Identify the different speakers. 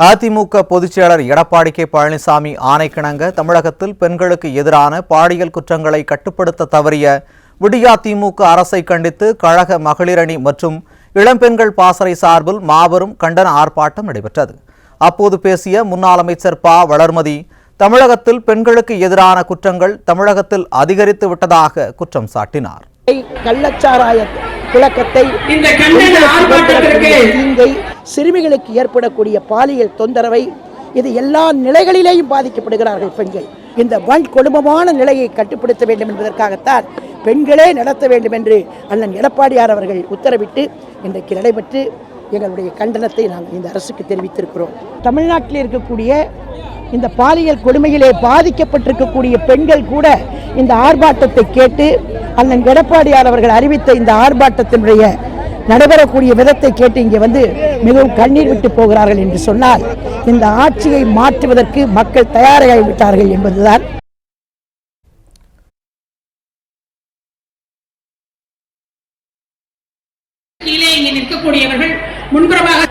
Speaker 1: அதிமுக பொதுச்செயலர் எடப்பாடி கே பழனிசாமி ஆணைக்கிணங்க தமிழகத்தில் பெண்களுக்கு எதிரான பாலியல் குற்றங்களை கட்டுப்படுத்த தவறிய விடியா திமுக அரசை கண்டித்து கழக மகளிரணி மற்றும் இளம்பெண்கள் பாசறை சார்பில் மாபெரும் கண்டன ஆர்ப்பாட்டம் நடைபெற்றது. அப்போது பேசிய முன்னாள் அமைச்சர் ப. வளர்மதி தமிழகத்தில் பெண்களுக்கு எதிரான குற்றங்கள் தமிழகத்தில் அதிகரித்து விட்டதாக குற்றம் சாட்டினார்.
Speaker 2: கள்ளச்சாராய புழக்கத்தை சிறுமிகளுக்கு ஏற்படக்கூடிய பாலியல் தொந்தரவை இது எல்லா நிலைகளிலேயும் பாதிக்கப்படுகிறார்கள் பெண்கள். இந்த வன்கொடுமமான நிலையை கட்டுப்படுத்த வேண்டும் என்பதற்காகத்தான் பெண்களே நடத்த வேண்டும் என்று அண்ணன் எடப்பாடியார் அவர்கள் உத்தரவிட்டு இன்றைக்கு நடைபெற்று எங்களுடைய கண்டனத்தை நாங்கள் இந்த அரசுக்கு தெரிவித்திருக்கிறோம். தமிழ்நாட்டில் இருக்கக்கூடிய இந்த பாலியல் கொடுமையிலே பாதிக்கப்பட்டிருக்கக்கூடிய பெண்கள் கூட இந்த ஆர்ப்பாட்டத்தை கேட்டு அண்ணன் எடப்பாடியார் அவர்கள் அறிவித்த இந்த ஆர்ப்பாட்டத்தினுடைய நடைபெறக்கூடிய விதத்தை கேட்டு இங்கே வந்து மிகவும் கண்ணீர் விட்டு போகிறார்கள் என்று சொன்னால் இந்த ஆட்சியை மாற்றுவதற்கு மக்கள் தயாராகிவிட்டார்கள் என்பதுதான்.
Speaker 3: நிற்கக்கூடியவர்கள் முன்புறமாக